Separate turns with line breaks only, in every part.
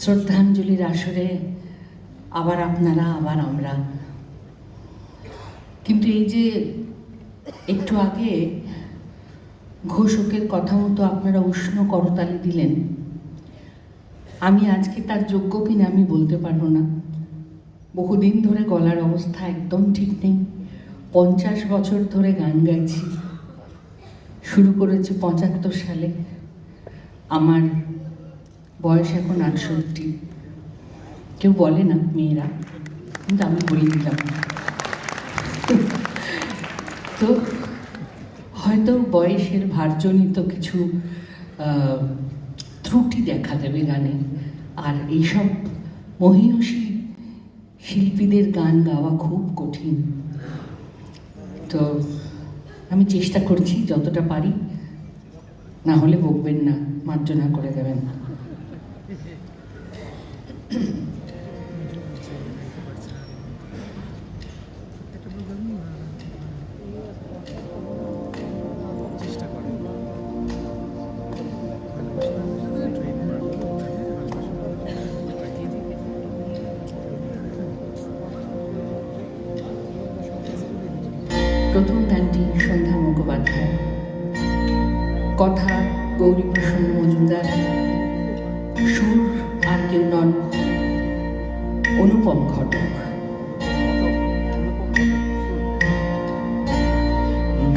শ্রদ্ধাঞ্জলির আসরে আবার আপনারা, আবার আমরা। কিন্তু এই যে একটু আগে ঘোষকের কথা মতো আপনারা উষ্ণ করতালি দিলেন, আমি আজকে তার যোগ্য কিনা আমি বলতে পারব না। বহুদিন ধরে গলার অবস্থা একদম ঠিক নেই। পঞ্চাশ বছর ধরে গান গাইছি। শুরু করেছি পঁচাত্তর সালে। আমার বয়স এখন আটষট্টি। কেউ বলে না মেয়েরা, কিন্তু আমি বলে দিলাম। তো হয়তো বয়সের ভারজনিত কিছু ত্রুটি দেখা দেবে গানে। আর এইসব মহিয়সী শিল্পীদের গান গাওয়া খুব কঠিন। তো আমি চেষ্টা করছি যতটা পারি, না হলে বকবেন না, মার্জনা করে দেবেন। প্রথম গানটি সন্ধ্যা মুখোপাধ্যায়। কথা গৌরীপ্রসন্ন মজুমদার। সুর আর কেউ নন অনুপম ঘটক।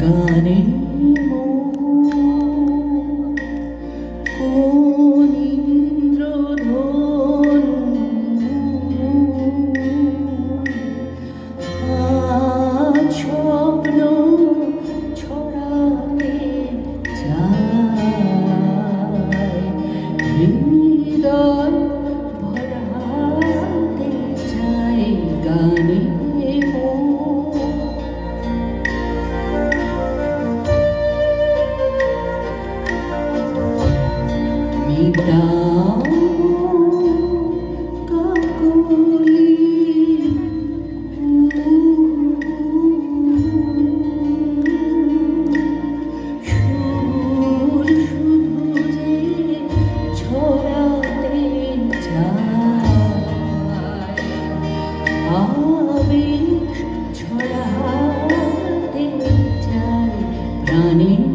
গানে Money.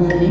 গানে